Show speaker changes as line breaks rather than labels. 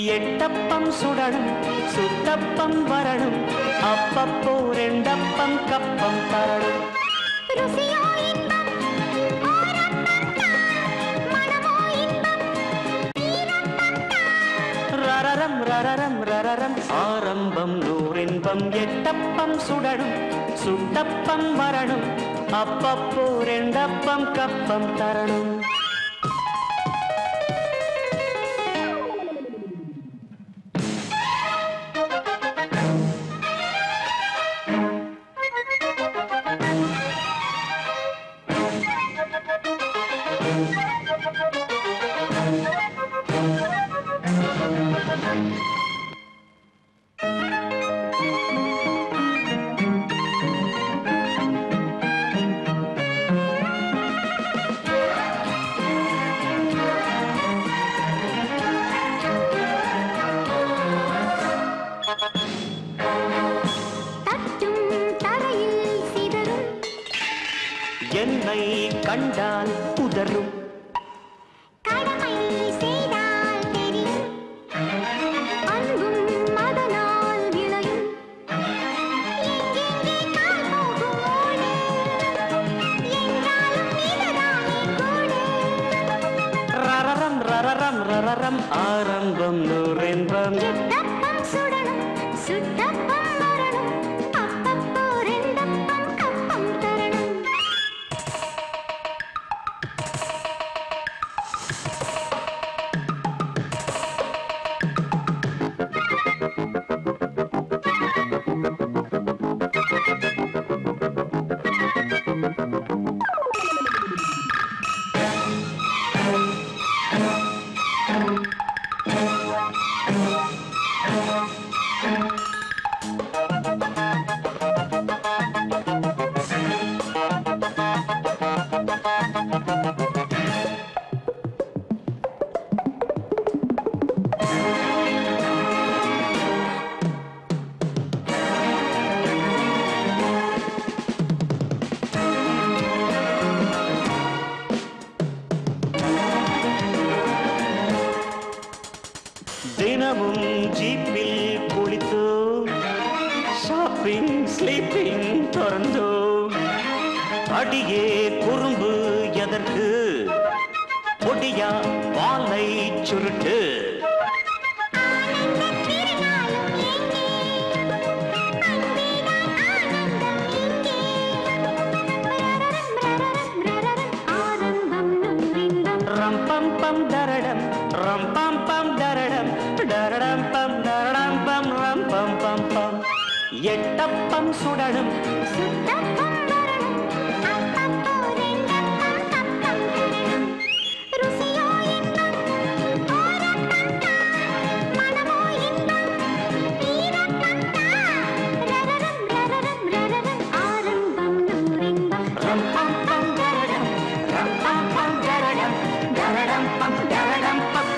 எட்டப்பம் சுடணும் சுத்தப்பம் வரணும். அப்பப்போ ரெண்டப்பம் கப்பம் தரணும். ரரரம் ரரரம் ரரரம். ஆரம்பம் நூறின்பம் எட்டப்பம் சுடணும் சுட்டப்பம் வரணும். அப்பப்போ ரெண்டப்பம் கப்பம் தரணும்.
Thank you. என்றாலும் இதுதானே கூடு.
ரரரம் ரரரம் ஆரம்பம் நூறின்பம்
சுடணும் சுட்டப்பம்
தினமும் ஜீப்பில் குளித்தோ ஷாப்பிங் ஸ்லீப்பிங் திறந்தோ அடியே குறும்பு எதற்கு? பொடியா பாலை சுருட்டு. ரம் பம் பம் தரடம் ரம் பம் பம் தரடம் டரடம் பம் தரடம் பம் ரம் பம் பம் பம். எட்டப்பம் சுடணும்.
சுத்தப்பம் dum, dum, dum, dum,